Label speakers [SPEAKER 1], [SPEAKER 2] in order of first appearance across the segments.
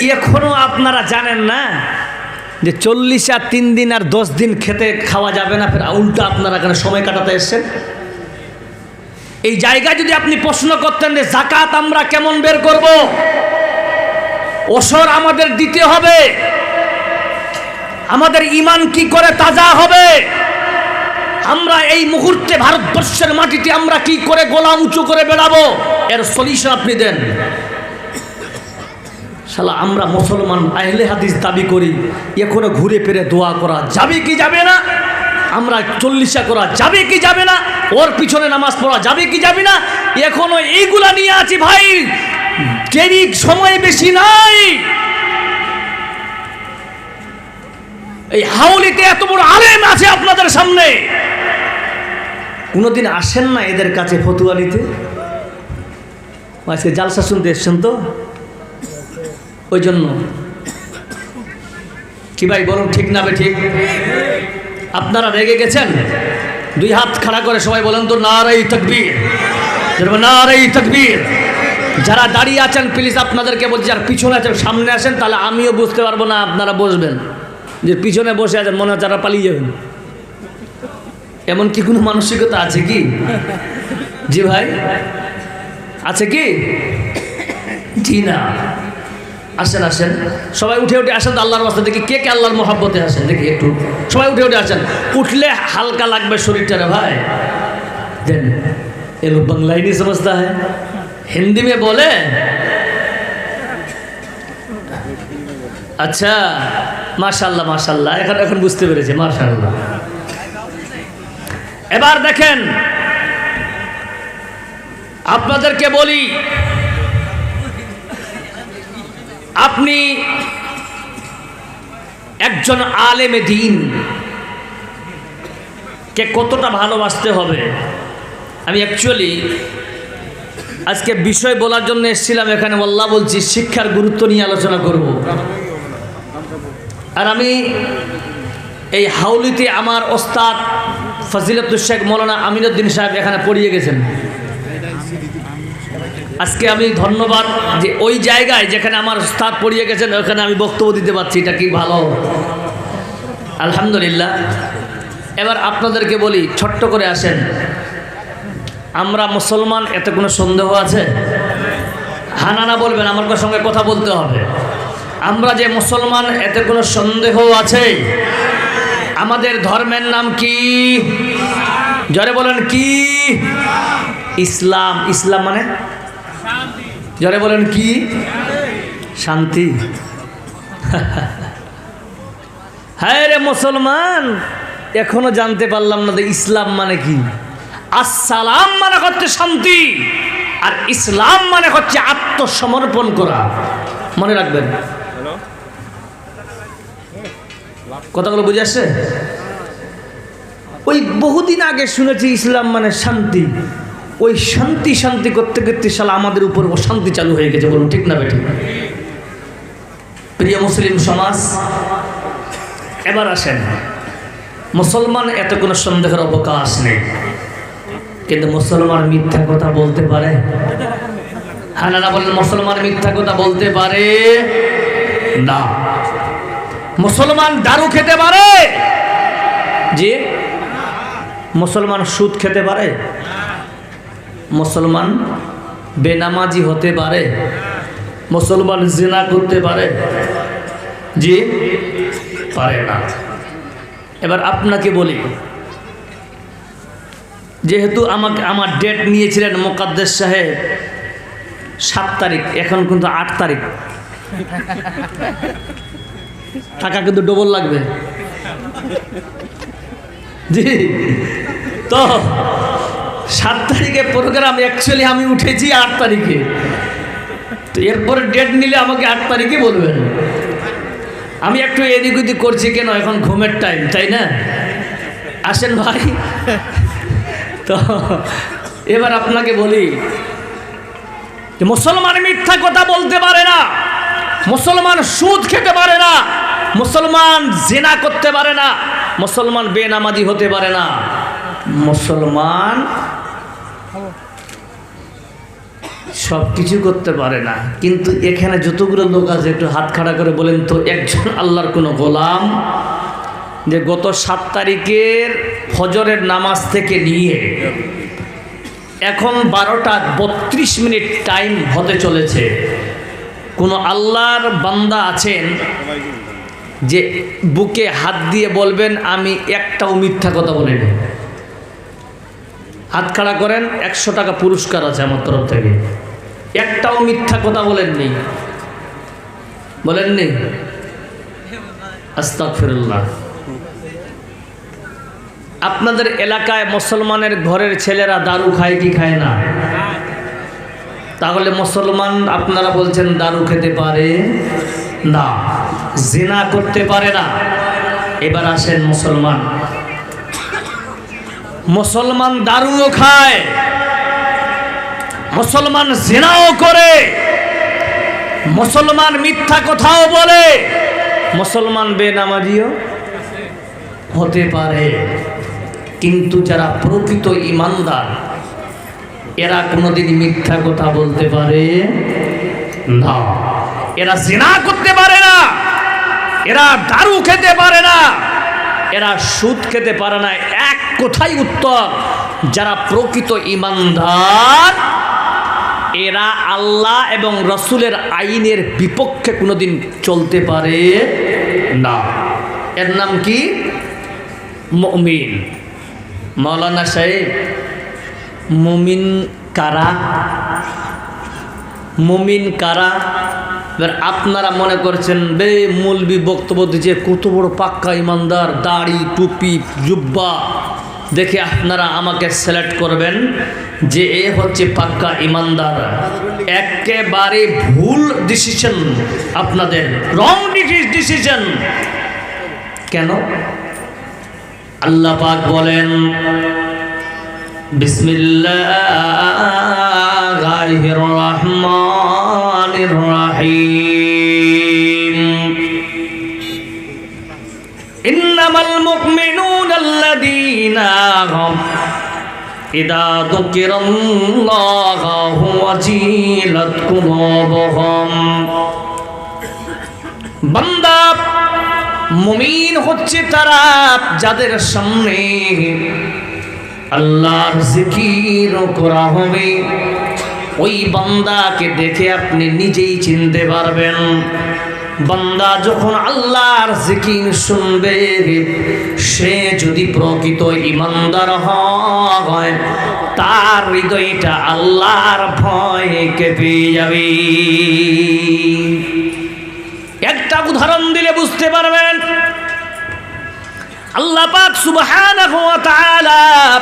[SPEAKER 1] এখনও আপনারা জানেন না যে চল্লিশ আর তিন দিন আর দশ দিন খেতে খাওয়া যাবে না, ফের উল্টো আপনারা এখানে সময় কাটাতে এসছেন? এই জায়গায় যদি আপনি প্রশ্ন করতেন যে জাকাত আমরা কেমন বের করব? ওসর আমাদের দিতে হবে। আমাদের ইমান কি করে তাজা হবে? আমরা এই মুহূর্তে ভারতবর্ষের মাটিতে আমরা কি করে গোলা উঁচু করে বেড়াবো? এর সলিউশন আপনি দেন। শালা, আমরা মুসলমান, আহলে হাদিস দাবি করি, এখনও ঘুরে ফিরে দোয়া করা যাবে কি যাবে না? আমরা চল্লিশা করা যাবে কি যাবে না? ওর পিছনে নামাজ পড়া যাবে কি যাবে না? এখনও এইগুলা নিয়ে আছি ভাই, দেরি সময় বেশি নাই। এই হাউলিতে এত বড় আলেম আছে আপনাদের সামনে। কোনোদিন আসেন না এদের কাছে ফতুয়া নিতে? আজকে জালসা শুনতে এসছেন তো? ওই জন্য কি ভাই, বলুন ঠিক না ঠিক আপনারা রেগে গেছেন? দুই হাত খাড়া করে সবাই বলেন তো, নারাই তকবীর। নারাই তকবীর। যারা দাঁড়িয়ে আছেন প্লিজ আপনাদেরকে বলছি, যারা পিছনে আছেন, সামনে আসেন, তাহলে আমিও বুঝতে পারব না, আপনারা বসবেন। যে পিছনে বসে আছেন, মনে হয় যারা পালিয়ে যাবেন। এমন কি কোনো মানসিকতা আছে কি? জি ভাই, আছে কি? জি না। আসেন আসেন। সবাই উঠে উঠে আসেন আল্লাহর রাস্তা দেখি। কে কে আল্লাহর মহাব্বতে আসেন? দেখি একটু। সবাই উঠে উঠে আসেন। উঠলে হালকা লাগবে শরীরটা রে ভাই। দেন এলো বাংলায় নি সমস্যা হ্যাঁ। হিন্দি মে বলে। আচ্ছা মাশাল্লাহ মাশাল্লাহ এখন এখন বুঝতে পেরেছি মাশাল্লাহ এবার দেখেন, আপনাদেরকে বলি আপনি একজন আলেমে দিন। কে কতটা ভালোবাসতে হবে? আমি অ্যাকচুয়ালি আজকে বিষয় বলার জন্য এসেছিলাম এখানে আল্লাহ বলছি, শিক্ষার গুরুত্ব নিয়ে আলোচনা করব। আর আমি এই হাউলিতে আমার ওস্তাদ ফজিলতুল শেখ মৌলানা আমিনুদ্দিন সাহেব এখানে পড়িয়ে গেছেন। আজকে আমি ধন্যবাদ যে ওই জায়গায় যেখানে আমার ওস্তাদ পড়িয়ে গেছেন, ওখানে আমি বক্তব্য দিতে পারছি, এটা কি ভালো? আলহামদুলিল্লাহ। এবার আপনাদেরকে বলি, ছোট্ট করে আসেন। আমরা মুসলমান, এতে কোনো সন্দেহ আছে? হানানা বলবেন, আমার সঙ্গে কথা বলতে হবে। আমরা যে মুসলমান, এতে কোনো সন্দেহ আছে? আমাদের ধর্মের নাম কি? জরে বলেন, কি? ইসলাম। ইসলাম মানে? জরে বলেন কি? শান্তি। হ্যাঁ রে মুসলমান এখনও জানতে পারলাম না যে ইসলাম মানে কি। আসসালাম মানে হচ্ছে শান্তি আর ইসলাম মানে হচ্ছে আত্মসমর্পণ করা। মনে রাখবেন। কথাগুলো বুঝে আসছে? ওই বহুদিন আগে শুনেছি ইসলাম মানে শান্তি। ওই শান্তি শান্তি করতে করতে সালা আমাদের উপর অশান্তি চালু হয়ে গেছে বলুন, ঠিক না বেঠিক প্রিয় মুসলিম সমাজ, এবার আসেন। মুসলমান এত কোনো সন্দেহের অবকাশ নেই। কিন্তু মুসলমান মিথ্যা কথা বলতে পারে? হ্যাঁ হানারা বলেন, মুসলমান মিথ্যা কথা বলতে পারে? না। মুসলমান দারু খেতে পারে? যে মুসলমান সুদ খেতে পারে? মুসলমান বেনামাজি হতে পারে, মুসলমান জেনা করতে পারে যে পারে না। এবার আপনাকে বলি, যেহেতু আমাকে আমার ডেট নিয়েছিলেন মোকাদ্দেস সাহেব, সাত তারিখ, এখন কিন্তু আট তারিখ। টাকা কিন্তু ডবল লাগবে। জি, তো সাত তারিখে প্রোগ্রাম অ্যাকচুয়ালি আমি উঠেছি আট তারিখে। তো এরপরে ডেট নিলে আমাকে আট তারিখে বলবেন। আমি একটু এদিক ওদিক করছি কেন? এখন ঘুমের টাইম তাই না? আসেন ভাই। তো এবার আপনাকে বলি মুসলমান মিথ্যা কথা বলতে পারে না, মুসলমান সুদ খেতে পারে না, মুসলমান জেনা করতে পারে না, মুসলমান বেনামাজি হতে পারে না, মুসলমান সব কিছু করতে পারে না। কিন্তু এখানে যতগুলো লোক আছে, একটু হাত খাড়া করে বলেন তো, একজন আল্লাহর কোনো গোলাম যে গত সাত তারিখের ফজরের নামাজ থেকে নিয়ে এখন বারোটা বত্রিশ মিনিট টাইম হতে চলেছে। কোনো আল্লাহর বান্দা আছেন যে বুকে হাত দিয়ে বলবেন, আমি একটাও মিথ্যা কথা বলিনি। হাত খাড়া করেন, একশো টাকা পুরস্কার আছে আমার তরফ থেকে। একটাও মিথ্যা কথা বলেননি বলেননি? আস্তাক ফিরুল্লাহ আপনাদের এলাকায় মুসলমানের ঘরের ছেলেরা দারু খায় কি খায় না? তাহলে মুসলমান আপনারা বলছেন দারু খেতে পারে? না, জিনা করতে পারে না। এবার আসেন মুসলমান। মুসলমান দারুও খায় মুসলমান জিনাও করে, মুসলমান মিথ্যা কথাও বলে, মুসলমান বেনামাজিও হতে পারে। কিন্তু যারা প্রকৃত ইমানদার, এরা কোনোদিন মিথ্যা কথা বলতে পারে না। এরা জিনা করতে পারে না, এরা দারু খেতে পারে না, এরা সুদ খেতে পারে না। এক কথাই উত্তর, যারা প্রকৃত ইমানদার এরা আল্লাহ এবং রসুলের আইনের বিপক্ষে কোনোদিন চলতে পারে না। এর নাম কি? মমিন। মৌলানা সাহেব, মুমিন কারা? মুমিন কারা? এবার আপনারা মনে করছেন, বে, মৌলবি বক্তব্য দিচ্ছে, কত বড় পাক্কা ইমানদার, দাড়ি, টুপি, জুব্বা। দেখে আপনারা আমাকে সিলেক্ট করবেন যে এ হচ্ছে পাক্কা ইমানদার। একেবারে ভুল ডিসিশন আপনাদের রং ডিসিশন কেন? আল্লাহ পাক বলেন, বিসমিল্লাহির রহমানির রহিম। ইন্নামাল আল্লাযীনা إذا ذكر الله وجلت قلوبهم বান্দা মুমিন হচ্ছে তারা যাদের সামনে আল্লাহর জিকির করা হবে ওই বান্দাকে দেখে আপনি নিজেই চিনতে পারবেন বান্দা যখন আল্লাহর জিকির শুনবে সে যদি প্রকৃত ইমানদার হয়, তার হৃদয়টা আল্লাহর ভয়ে কেঁপে যাবে। একটা উদাহরণ দিলে বুঝতে পারবেন। আল্লাহ পাক সুবহানাহু ওয়া তাআলা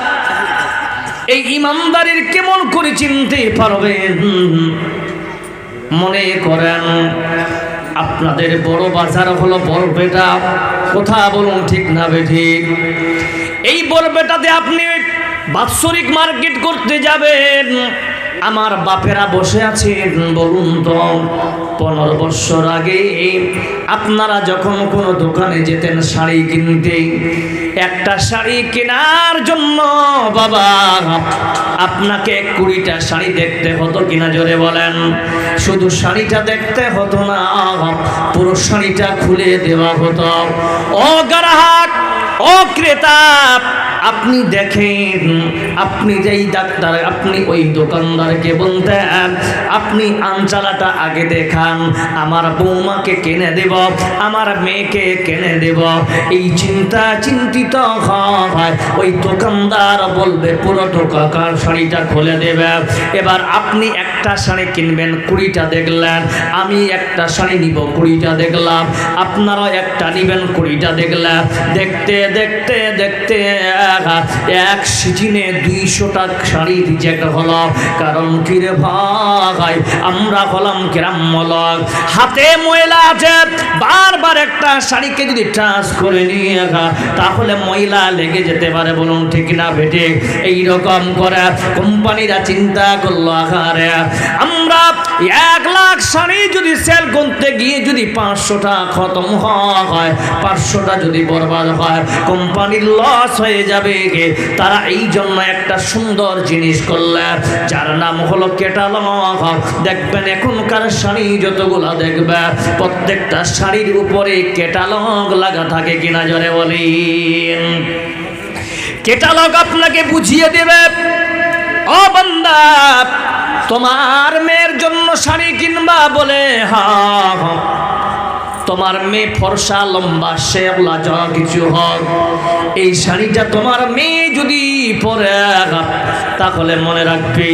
[SPEAKER 1] এই ইমানদারের কেমন করে চিনতে পারবেন? মনে করেন আপনাদের বড় বাজার হলো বরপেটা। কথা বলুন ঠিক না বেঠি? এই বরপেটাতে আপনি বাৎসরিক মার্কেট করতে যাবেন। আমার বাপেরা বসে আছেন, বলুন তো, পনেরো বছর আগে আপনারা যখন কোনো দোকানে যেতেন শাড়ি কিনতে, একটা শাড়ি কেনার জন্য, বাবা, আপনাকে কুড়িটা শাড়ি দেখতে হতো কিনা জোরে বলেন। শুধু শাড়িটা দেখতে হতো না, পুরো শাড়িটা খুলে দেওয়া হতো। ও গ্রাহক ও ক্রেতা, আপনি দেখেন, আপনি যেই ডাক্তার, আপনি ওই দোকানদারকে বলতেন, আপনি আঞ্চালাটা আগে দেখান, আমার বৌমাকে কিনে দেব, আমার মেয়েকে কিনে দেব। এই চিন্তা চিন্তিত হয়, ওই দোকানদার বলবে পুরো টোকাকার শাড়িটা খুলে দেবে। এবার আপনি একটা শাড়ি কিনবেন, কুড়িটা দেখলেন, আমি একটা শাড়ি নিব, কুড়িটা দেখলাম, আপনারাও একটা নিবেন, কুড়িটা দেখলাম দেখতে দেখতে দেখতে এক সিজনে দুইশোটা শাড়ি রিজেক্ট হলো কারণ কিরে ভাই? আমরা হলাম কিরাম মলক হাতে ময়লা আছে, বারবার একটা শাড়িকে যদি টাচ করে নিয়ে তাহলে ময়লা লেগে যেতে পারে বলুন, ঠিক না ভেটে এইরকম করে কোম্পানিরা চিন্তা করল আকারে আমরা এক লাখ শাড়ি যদি সেল করতে গিয়ে যদি পাঁচশোটা খতম হয়, পাঁচশোটা যদি বরবাদ হয় কোম্পানির লস হয়ে যাবে তারা এই জন্য একটা সুন্দর জিনিস করলে। যার নাম হলো কেটালং দেখবেন এখনকার শাড়ি যতগুলা দেখবে, প্রত্যেকটা শাড়ির উপরে কেটালং লাগা থাকে কিনা জরে বলি কেটালগ আপনাকে বুঝিয়ে দেবে তোমার মেয়ের জন্য শাড়ি কিনবা বলে হা। তোমার মেয়ে ফর্সা, লম্বা শেওলা যা কিছু হোক এই শাড়িটা তোমার মেয়ে যদি পরে তাহলে মনে রাখবে,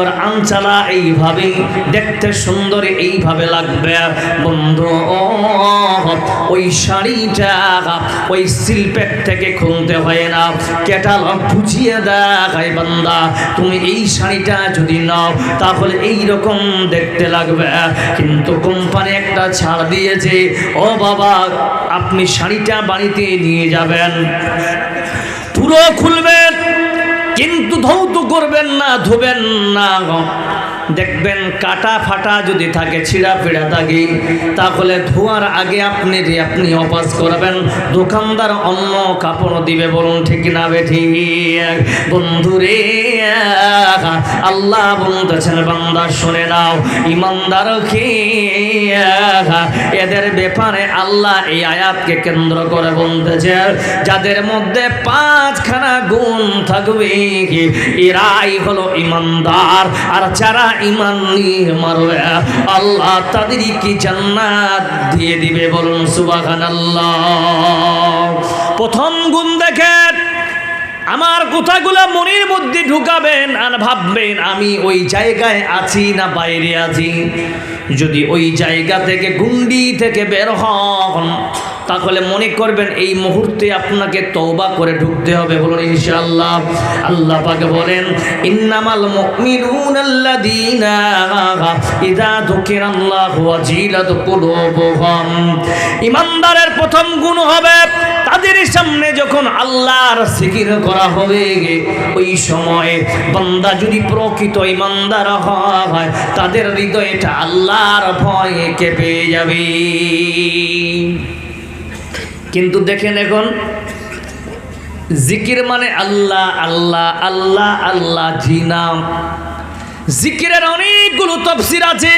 [SPEAKER 1] ওর আঞ্চালা এইভাবে দেখতে সুন্দর, এইভাবে লাগবে। বন্ধু ওই শাড়িটা ওই শিল্পের থেকে খুলতে হয় না। কেটালগ বুঝিয়ে দেখায় বান্দা, তুমি এই শাড়িটা যদি নাও, তাহলে এই রকম দেখতে লাগবে। কিন্তু কোম্পানি একটা ছাড় দিয়েছে ও বাবা, আপনি শাড়িটা বাড়িতে নিয়ে যাবেন। পুরো খুলবেন, কিন্তু ধৌত করবেন না, ধোবেন না। দেখবেন কাটা ফাটা যদি থাকে, ছিঁড়া ফিড়া থাকে, তাহলে ধোয়ার আগে আপনি আপনি অপাস করবেন, দোকানদার অন্য কাপড় দিবে বলুন, ঠিক না বেঠি? বন্ধুরে, আল্লাহ বলতেছেন, বান্দা শুনে নাও ইমানদার কি এদের ব্যাপারে আল্লাহ এই আয়াতকে কেন্দ্র করে বলতেছে, যাদের মধ্যে পাঁচখানা গুণ থাকবে, এরাই হলো ইমানদার। আর যারা ইমান নিয়ে মারবে। আল্লাহ তাদেরকে জান্নাত দিয়ে দিবে, বলুন সুবাহান আল্লাহ প্রথম গুণ দেখেন আমার কথাগুলো মনের মধ্যে ঢুকাবেন আর ভাববেন, আমি ওই জায়গায় আছি না বাইরে আছি? যদি ওই জায়গা থেকে, গুন্ডি থেকে বের হন তাহলে মনে করবেন এই মুহূর্তে আপনাকে তওবা করে ঢুকতে হবে। বলুন, ইনশাআল্লাহ। আল্লাহ পাকে বলেন, ইন্নামাল মুমিনুন আল্লাযীনা ইযা যুকিরাল্লাহু ওয়াজিলাত কুলুবুহুম। ইমানদারের প্রথম গুণ হবে, তাদের সামনে যখন আল্লাহর জিকির করা হবে, ওই সময় বান্দা যদি প্রকৃত ইমানদার হয়, তাদের হৃদয়টা আল্লাহর ভয়ে কেঁপে যাবে। কিন্তু দেখেন এখন, জিকির মানে আল্লাহ আল্লাহ আল্লাহ আল্লাহ জিনাম জিকিরের অনেকগুলো তফসির আছে।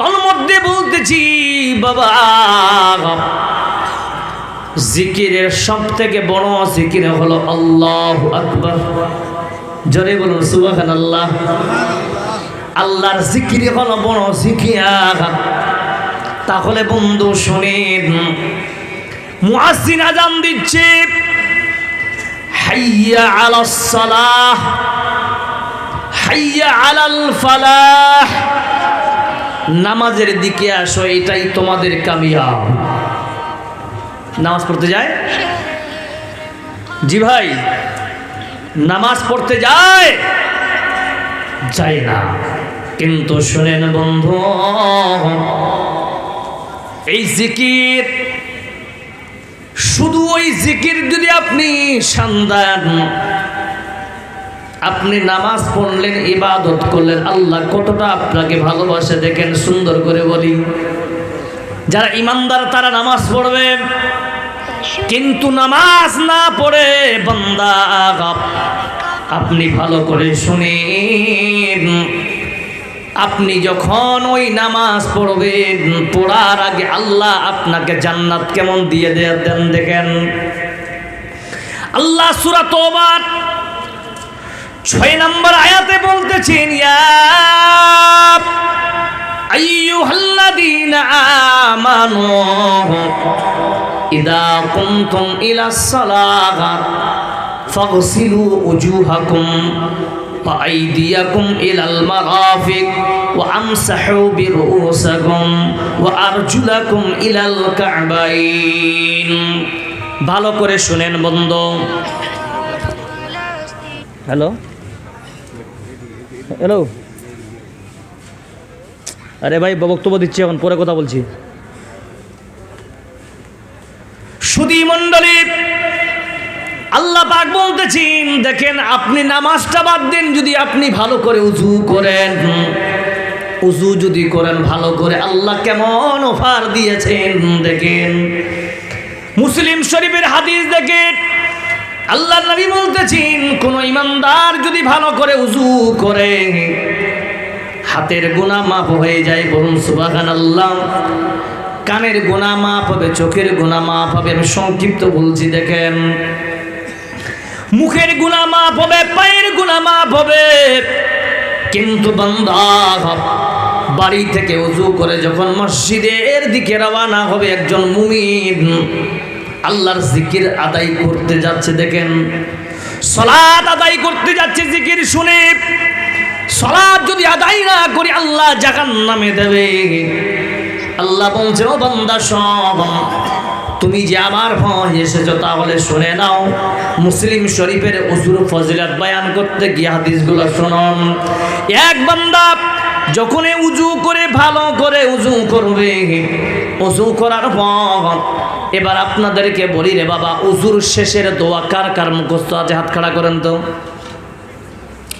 [SPEAKER 1] তন্মধ্যে বলতেছি, বাবা জিকিরের সব থেকে বড় জিকির হলো আল্লাহ আকবর। জরে বলুন সুবাহান আল্লাহ আল্লাহর জিকির হলো বড় জিকির। তাহলে বন্ধু শুনেন মুয়াজ্জিন আজান দিচ্ছে। হাইয়া আলাস সালাহ, হাইয়া আলাল ফালাহ। নামাজের দিকে আসো, এটাই তোমাদের কামিয়াব। নামাজ পড়তে যায়? জি ভাই, নামাজ পড়তে যায়? যায় না। কিন্তু শুনেন বন্ধু, এই জিকির শুধু ওই জিকির যদি আপনি সান্দান আপনি নামাজ পড়লেন, ইবাদত করলেন, আল্লাহ কতটা আপনাকে ভালোবাসে দেখেন, সুন্দর করে বলি। যারা ইমানদার, তারা নামাজ পড়বে। কিন্তু নামাজ না পড়ে বন্দা, আপনি ভালো করে শুনেন। আপনি যখন ওই নামাজ পড়বেন, পড়ার আগে আল্লাহ আপনাকে জান্নাত কেমন দিয়ে দেন দেখেন। আল্লাহ সুরা তোবার ছয় নম্বর আয়াতে বলতেছেন আমানু ইদা উজুহাকুম। وأيديكم إلى المرافق وأمسحوا برؤوسكم وأرجلكم إلى الكعبين ভালো করে শুনেন বন্ধু হ্যালো হ্যালো আরে ভাই বক্তব্য দিচ্ছি এখন পরে কথা বলছি সুদী মণ্ডলী আল্লাহ পাক বলতেছেন, দেখেন আপনি নামাজটা বাদ দেন যদি আপনি ভালো করে উজু করেন। উজু যদি করেন ভালো করে, আল্লাহ কেমন অফার দিয়েছেন, দেখেন। মুসলিম শরীফের হাদিস দেখেন আল্লাহ নবী বলতেছেন, কোন ইমানদার যদি ভালো করে উজু করে, হাতের গুণা মাপ হয়ে যায়, বলুন সুবাহান আল্লাহ কানের গুণা মাপ হবে, চোখের গুণা মাপ হবে, আমি সংক্ষিপ্ত বলছি, দেখেন। মুখের গুণা মাপ হবে পায়ের গুণা মাপ হবে কিন্তু বান্দা বাড়ি থেকে উজু করে যখন মসজিদের দিকে রওনা হবে একজন মুমিন, আল্লাহর জিকির আদায় করতে যাচ্ছে, দেখেন। সলাৎ আদায় করতে যাচ্ছে, জিকির শুনে। সলাৎ যদি আদায় না করি, আল্লাহ জাহান নামে দেবে। আল্লাহ বলছে, ও বান্দা সব তুমি যে আমার ভয় এসেছ তাহলে শুনে নাও। মুসলিম শরীফের উজুর ফজিলাত বয়ান করতে গিয়ে হাদিসগুলো শুনুন। এক বান্দা যখন উজু করে, ভালো করে উজু করবে, উজু করার পর এবার আপনাদেরকে বলি রে বাবা, উজুর শেষের দোয়া কার কার মুখস্থ আছে? হাত খাড়া করেন তো।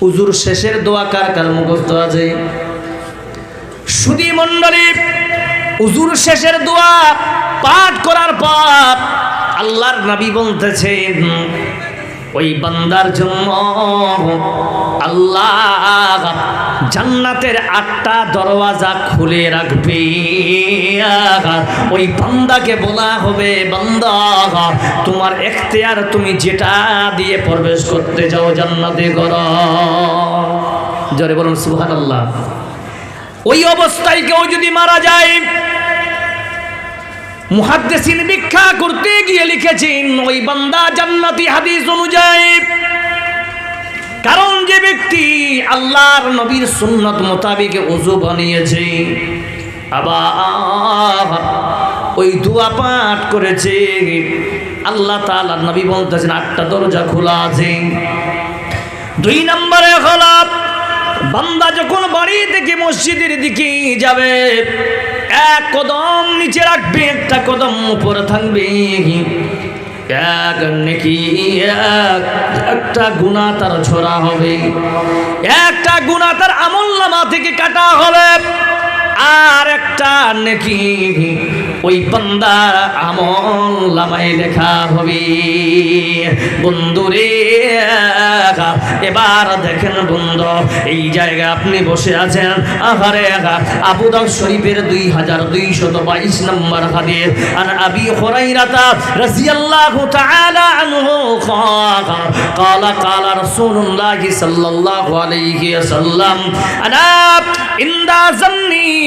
[SPEAKER 1] উজুর শেষের দোয়া কার কার মুখস্থ আছে? সুদী মণ্ডলী, উজুর শেষের দোয়া পাঠ করার পর আল্লাহর নবী বলতেছেন, ওই বান্দার জন্য আল্লাহ জান্নাতের আটটা দরওয়াজা খুলে রাখবে। ওই বান্দাকে বলা হবে, বান্দা, তোমার এখতিয়ার তুমি যেটা দিয়ে প্রবেশ করতে যাও জান্নাতে কর জরে বলুন সুহান আল্লাহ ওই অবস্থায় কেউ যদি মারা যায় মুহাদ্দিসিন ব্যাখ্যা করতে গিয়ে লিখেছেন, ওই বান্দা জান্নাতি হাদিস অনুযায়ী। কারণ যে ব্যক্তি আল্লাহর নবীর সুন্নত মোতাবেক ওযু বানিয়েছে, আবার ওই দোয়া পাঠ করেছে, আল্লাহ তাআলা নবী বলতেছেন, আটটা দরজা খোলা আছে। দুই নম্বরে হলো বান্দা যখন বাড়ি থেকে মসজিদের দিকে যাবে এক কদম নিচে রাখবে, একটা কদম উপরে থাকবে। নাকি, এক, একটা তার হবে। একটা গুণা তার আমল নামা থেকে কাটা হবে। আর একটা নেকি ওই বান্দার আমল লামাই লেখা হবে বন্ধুরে এবার দেখেন বন্ধু এই জায়গায় আপনি বসে আছেন আহারে আবু দাউদ শরীফের দুই হাজার দুইশত বাইশ নম্বর হাদিস আর আবি হুরাইরাতা রাদিয়াল্লাহু তাআলা আনহু قال قال رسول الله صلى الله عليه وسلم انا عند ظني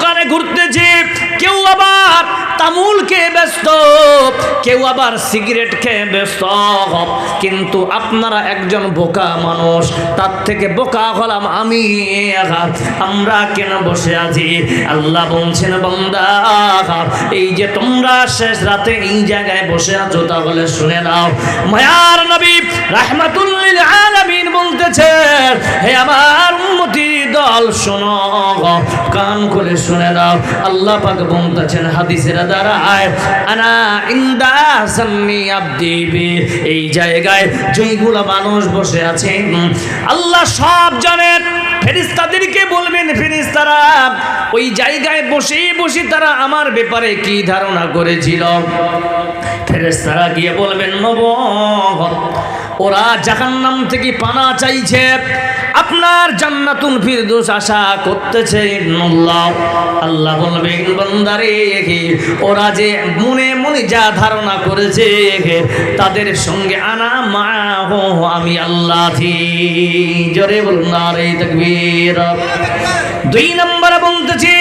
[SPEAKER 1] দোকানে ঘুরতেছে কেউ আবার তামুল খেয়ে ব্যস্ত, কেউ আবার সিগারেট খেয়ে ব্যস্ত। কিন্তু আপনারা একজন বোকা মানুষ, তার থেকে বোকা হলাম আমি। আমরা কেন বসে আছি? আল্লাহ বলছেন, বন্দা, এই যে তোমরা শেষ রাতে এই জায়গায় বসে আছো, তাহলে শুনে নাও। মায়ার নবী রাহমাতুল্লিল আলামিন বলতেছে, হে আমার উম্মতি দল, শোনো, কান করে শুনে নাও। আল্লাহ পাক বলতেছেন, হাদিসের দ্বারায় আনা ইন্দা সান্নি এই জায়গায় যেইগুলো মানুষ বসে আছে আল্লাহ সব জানেন। ফেরিস্তাদেরকে বলবেন ফেরিস্তারা ওই জায়গায় বসে বসে তারা আমার ব্যাপারে কি ধারণা করেছিল? ফেরেস্তারা গিয়ে বলবেন নব ওরা জাহান্নাম থেকে পানা চাইছে। আপনার জান্নাতুল ফিরদৌস আশা করতেছে আল্লাহ আল্লাহ বলবেন ওরা যে মনে মনে যা ধারণা করেছে তাদের সঙ্গে আনা মা আমি আল্লাহ জোরে বলুন দুই নম্বর বলতেছে,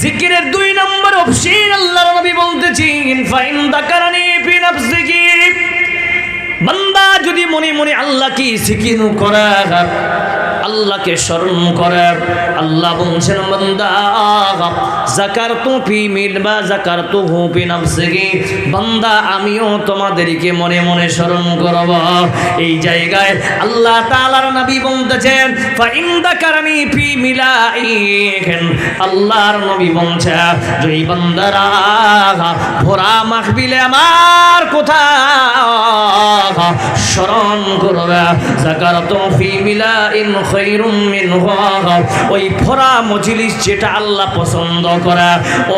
[SPEAKER 1] জিকিরের দুই নম্বর অপশন আল্লাহর নবী বলতেছেন, ফাইন দাকারানি ফি নাফসিকি। বান্দা যদি মনে মনে আল্লাহকে সিকিনু করা আল্লাহকে স্মরণ করে। আল্লাহ বলছেন, বান্দা জাকার তো ফি মিলবা জাকার তো হুপি নাফসিহি বান্দা, আমিও তোমাদেরকে মনে মনে স্মরণ করব। এই জায়গায় আল্লাহ তাআলার নবী বলতেছেন ফা ইন যাকারানি ফি মিলাইহিন। আল্লাহর নবী বলছে, যেই বান্দারা ভোরা মাহবিলে আমার কথা স্মরণ করবে। জাকার তো ফি মিলাইন খৈরুম ওই ফরা মজলিস যেটা আল্লাহ পছন্দ করা।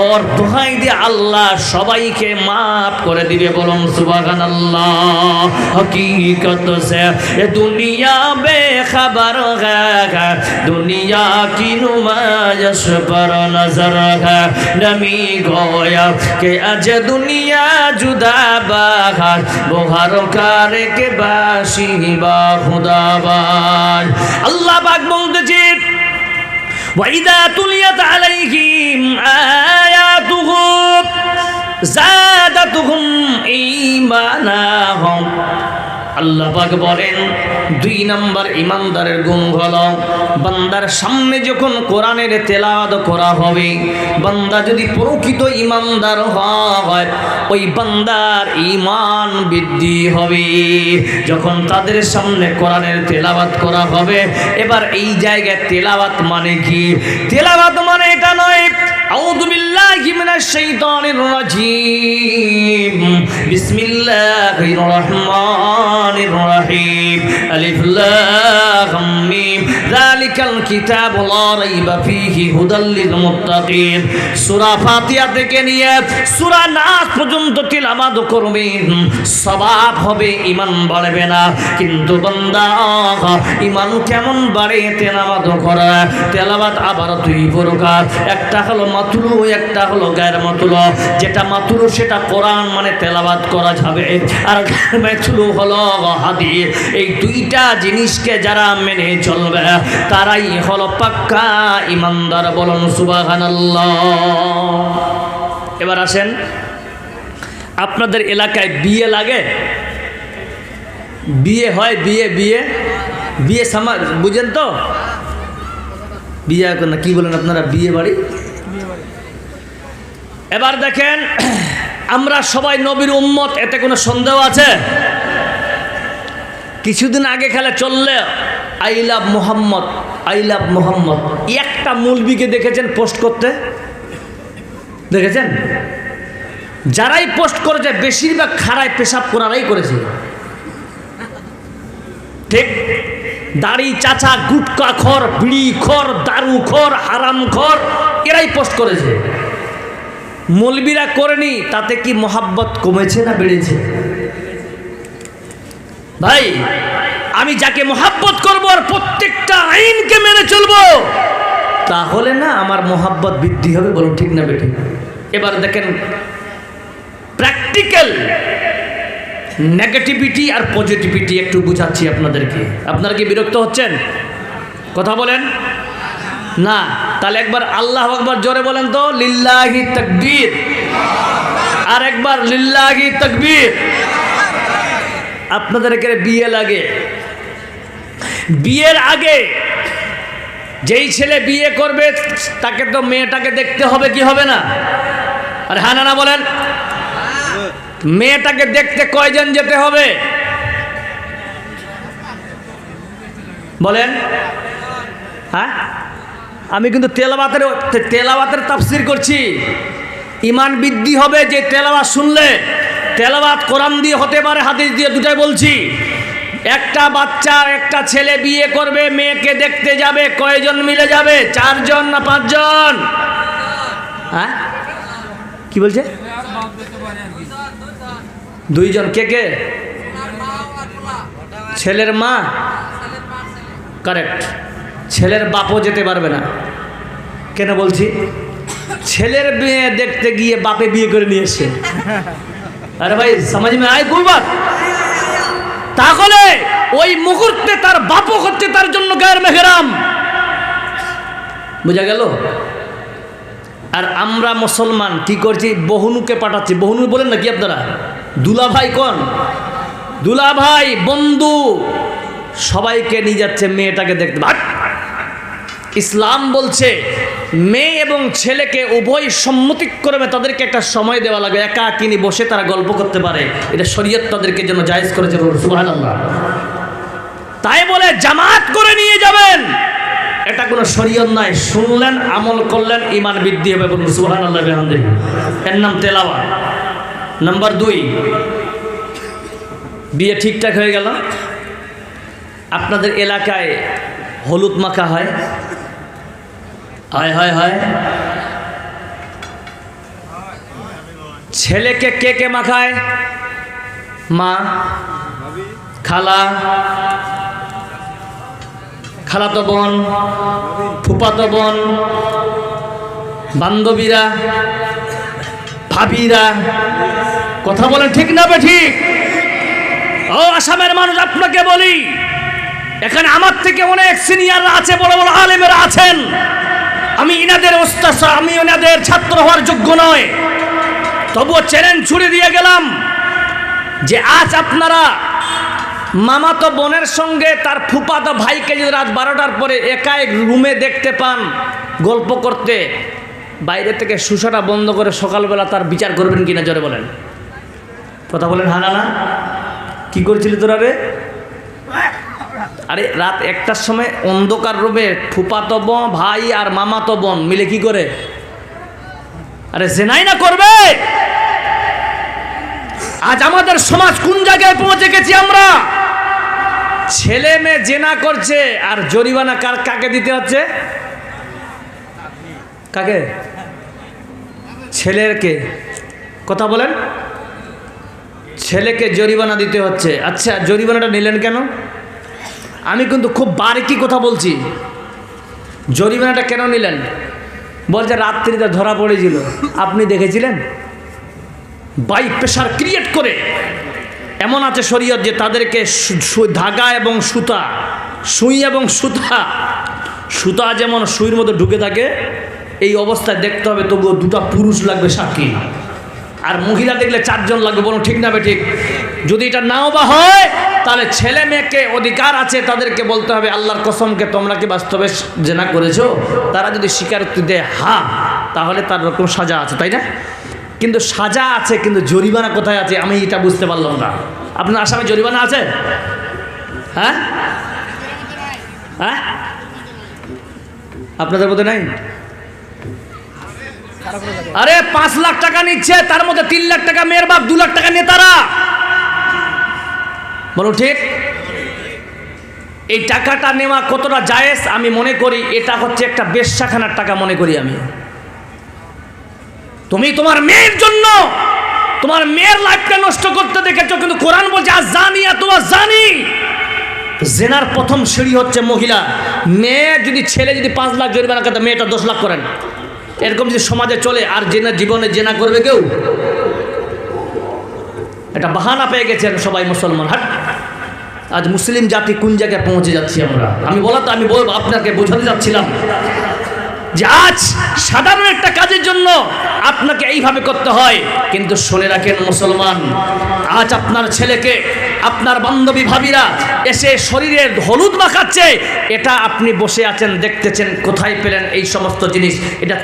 [SPEAKER 1] ওর দোহাই দিয়ে আল্লাহ সবাইকে মাফ করে দিবে বলুন সুবাগান আল্লাহ হকিকত সে, এ দুনিয়া বে খাবার দুনিয়া কি নুমায়স পর নজর নমি গোয়া কে আজ দুনিয়া জুদা বাঘা বোহার কারে কে বাসি বা খুদাবাজ আল্লাহ আল্লাহ পাক বলতেছে ওয়াইদা তুলিয়াত আলাইহিম আয়াতুহু জাদাতুহুম ঈমানাহুম। আল্লাহ পাক বলেন, দুই নম্বর ইমানদারের গুণ হলো, বান্দার সামনে যখন কোরআনের তেলাওয়াত করা হবে, বান্দা যদি প্রকৃত ইমানদার হয়, ওই বান্দার ইমান বৃদ্ধি হবে। যখন তাদের সামনে কোরআনের তেলাওয়াত করা হবে, এবার এই জায়গায় তেলাওয়াত মানে কি? তেলাওয়াত মানে এটা নয় বিল্লাহি মিনাশ শাইতানির রাজীম। বিসমিল্লাহির রহমানির রহিম। আলিফ লাম মিম। যালিকাল কিতাবু লা রাইবা ফীহি হুদাল লিল মুত্তাকিন। সূরা ফাতিহা থেকে নিয়ে সূরা নাস পর্যন্ত তিলাওয়াত করবেন। সওয়াব হবে, ঈমান বাড়বে না। কিন্তু বান্দা, ঈমান কেমন বাড়ে তেলাওয়াত করা? তেলাওয়াত আবার দুই প্রকার। একটা হলো মাতুলু একটা হলো গায়ের মাতুলু, যেটা মাতুলু সেটা কোরআন মানে তেলাওয়াত করা যাবে। আর মাতুলু হলো হাদিস এই দুইটা জিনিসকে যারা মেনে চলবে, তারাই হলো পাক্কা ইমানদার বলুন সুবহানাল্লাহ। এবার আসেন, আপনাদের এলাকায় বিয়ে লাগে? বিয়ে হয়, বিয়ে বিয়ে? বিয়ে সামা বুঝেন তো? বিয়ে না কি বলেন আপনারা? বিয়ে বাড়ি? এবার দেখেন, আমরা সবাই নবীর উম্মত, এতে কোনো সন্দেহ আছে? কিছুদিন আগে খেলে চললে, I love Mohammad, I love Mohammad. একটা মুলবিকে দেখেছেন পোস্ট করতে? দেখেছেন? যারাই পোস্ট করেছে, বেশিরভাগ খাড়ায় পেশাব করারাই করেছে। ঠিক? দাড়ি, চাচা, গুটকা খর বিড়ি খর দারু খর হারাম খর এরাই পোস্ট করেছে। মলবিরা করেনি, তাতে কি মোহাব্বত কমেছে না বেড়েছে? ভাই, আমি যাকে মোহাব্বত করব আর প্রত্যেকটা আইনকে মেনে চলবো, তাহলে না আমার মোহাব্বত বৃদ্ধি হবে বলুন ঠিক না বেঠিক এবার দেখেন প্র্যাকটিক্যাল নেগেটিভিটি আর পজিটিভিটি একটু বুঝাচ্ছি আপনাদেরকে। আপনারা কি বিরক্ত হচ্ছেন? কথা বলেন। না, তাহলে একবার আল্লাহ আকবার জোরে বলেন তো, লিল্লাহি তকবীর। আর একবার লিল্লাহি তকবীর। আপনাদের এখানে বিয়ে লাগে। বিয়ের আগে যেই ছেলে বিয়ে করবে, তাকে তো মেয়েটাকে দেখতে হবে, কি হবে না? আর হ্যাঁ না বলেন। মেয়েটাকে দেখতে কয়জন যেতে হবে? বলেন। হ্যাঁ? আমি কিন্তু তেলাবাতের তেলাবাতের তাফসির করছি। ইমান বৃদ্ধি হবে যে তেলাওয়াত শুনলে তেলাওয়াত কোরআন দিয়ে হতে পারে হাদিস দিয়ে দুটাই বলছি। একটা বাচ্চা একটা ছেলে বিয়ে করবে মেয়েকে দেখতে যাবে কয়জন মিলে যাবে চারজন না পাঁচজন? হ্যাঁ? কি বলছে? দুইজন কে কে? ছেলের মা? কারেক্ট ছেলের বাপও যেতে পারবে না। কেন বলছি? ছেলের মেয়ে দেখতে গিয়ে বাপে বিয়ে করে নিয়ে আরে ভাই, সমাজ মে আয় কোন বাত তাহলে ওই মুহূর্তে তার বাপও হচ্ছে তার জন্য গায়ের মেহরাম। বোঝা গেল? আর আমরা মুসলমান কি করছি? বহুনুকে পাঠাচ্ছি। বহুনু বলেন নাকি আপনারা? দুলা ভাই কোন? দুলা ভাই বন্ধু। সবাইকে নিয়ে যাচ্ছে মেয়েটাকে দেখতে! ইসলাম বলছে, মেয়ে এবং ছেলেকে উভয় সম্মতিক্রমে তাদেরকে একটা সময় দেওয়া লাগবে একা কিনি বসে তারা গল্প করতে পারে। এটা শরীয়ত তাদেরকে জন্য জায়েজ করেছে সুবহানাল্লাহ। তাই বলে জামাত করে নিয়ে যাবেন। এটা কোনো শরীয়ত নয়, শুনলেন, আমল করলেন ইমান বৃদ্ধি হবে বলুন সুবহানাল্লাহ, বিহামদিহি। এর নাম তেলাওয়া নাম্বার দুই, বিয়ে ঠিকঠাক হয়ে গেল? আপনাদের এলাকায় হলুদ মাখা হয়? হয় হয় হয়। ছেলেকে কে কে মাখায়? মা। খালা। খালাতো বোন। ফুপাতো বোন। বান্ধবীরা। ভাবিরা। কথা বলেন ঠিক না ঠিক? ও, আসামের মানুষ, আপনাকে বলি, এখানে আমার থেকে অনেক সিনিয়ররা আছে, বড় বড় আলেমেরা আছেন। আমি ইনাদের ওস্তাদ আমি ওনাদের ছাত্র হওয়ার যোগ্য নয়। তবুও চ্যালেঞ্জ ছুড়ে দিয়ে গেলাম যে আজ আপনারা মামাতো বোনের সঙ্গে তার ফুপাতো ভাইকে যদি রাত বারোটার পরে একা এক রুমে দেখতে পান, গল্প করতে, বাইরে থেকে সুসাটা বন্ধ করে সকালবেলা তার বিচার করবেন কিনা জোরে বলেন। কথা বলেন হানা না কি করছিলি তোরা রে? আরে রাত একটার সময় অন্ধকার রুমে ফুপাতো বোন, ভাই আর মামাতো বোন মিলে কি করে? আরে জেনাই না করবে? আজ আমাদের সমাজ কোন জায়গায় পৌঁছে গেছি আমরা? ছেলে মেয়ে জেনা করছে, আর জরিমানা কার কাকে দিতে হচ্ছে? কাকে? ছেলেরকে কথা বলেন। ছেলেকে জরিমানা দিতে হচ্ছে। আচ্ছা জরিমানাটা নিলেন কেন? আমি কিন্তু খুব বারিকি কথা বলছি। জরিমানাটা কেন নিলেন? বলছে রাত্রিতে ধরা পড়েছিল। আপনি দেখেছিলেন? বাই প্রেশার ক্রিয়েট করে। এমন আছে শরীয়ত যে তাদেরকে ধাগা এবং সুতা, সুই এবং সুতা সুতা যেমন সুইয়ের মতো ঢুকে থাকে, এই অবস্থায় দেখতে হবে তবুও দুটা পুরুষ লাগবে সাক্ষী। আর মহিলা দেখলে চারজন লাগবে বলুন ঠিক না বে ঠিক? যদি এটা নাও বা হয় তাহলে ছেলে মেয়েকে অধিকার আছে, তাদেরকে বলতে হবে, আল্লাহর কসমকে তোমরা কি বাস্তবে জেনা করেছ? তারা যদি স্বীকারোক্তি দেয় হা তাহলে তার রকম সাজা আছে তাই না? কিন্তু সাজা আছে, কিন্তু জরিমানা কোথায় আছে, আমি এটা বুঝতে পারলাম না। আপনার আসামে জরিমানা আছে? হ্যাঁ? হ্যাঁ? আপনাদের মধ্যে নাই? আরে, পাঁচ লাখ টাকা নিচ্ছে, তার মধ্যে তিন লাখ টাকা মেয়ের বাপ, দু লাখ টাকা নেতারা। বলো ঠিক? এই টাকাটা নেওয়া কতটা জায়েজ? আমি মনে করি এটা হচ্ছে একটা বেশ্যাখানার টাকা মনে করি আমি। তুমি তোমার মেয়ের জন্য, তোমার মেয়ের লাইফটা নষ্ট করতে দেখেছ, কিন্তু কোরআন বলছে আজ জানি আর তোমার জানি। জেনার প্রথম সিঁড়ি হচ্ছে মহিলা। মেয়ে যদি ছেলে যদি পাঁচ লাখ জরিমানা করতে মেয়েটা দশ লাখ করেন। এরকম যদি সমাজে চলে, আর জেনা জীবনে জেনা করবে কেউ? এটা বাহানা পেয়ে গেছেন সবাই মুসলমান। হাট। আজ মুসলিম জাতি কোন জায়গায় পৌঁছে যাচ্ছি আমরা? আমি বলা তো আমি বলব আপনাকে বোঝাতে যাচ্ছিলাম যে আজ সাধারণ একটা কাজের জন্য আপনাকে এইভাবে করতে হয়। কিন্তু শুনে রাখেন মুসলমান, আজ আপনার ছেলেকে, আপনার বান্ধবী ভাবিরা এসে শরীরে হলুদ মাখাচ্ছে। এটা আপনি বসে আছেন, দেখতেছেন, কোথায় পেলেন এই সমস্ত জিনিস? এটা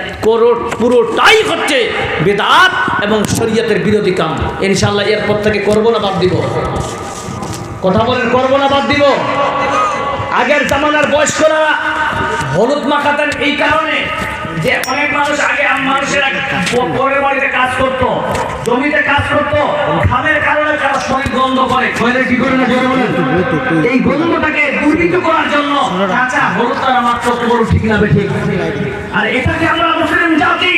[SPEAKER 1] পুরোটাই হচ্ছে বেদাত এবং শরীয়তের বিরোধী কাম। ইনশাল্লাহ এরপর থেকে করব না, বাদ দিব। কথা বলেন করব না বাদ দিব। আগের জামানার বয়স্করা হলুদ মাখাতেন এই কারণে যে অনেক মানুষ আগে মানুষেরা পরের বাড়িতে কাজ করতো, জমিতে কাজ করতো, ঘামের কারণে তারা শরীর গন্ধ করে। শরীরে কি করে না? এই গন্ধটাকে দূরীভূত করার জন্য কাঁচা হলুদ তারা মাত্র বড় ঠিক না ঠিক আর এটাকে আমরা মুসলিম জাতি,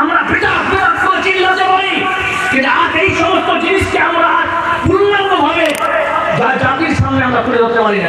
[SPEAKER 1] আমরা পিতা চিল্লাতে পারি। কিন্তু আজ এই সমস্ত জিনিসকে আমরা পূর্ণাঙ্গভাবে যা জাতির সামনে আমরা তুলে ধরতে পারি না?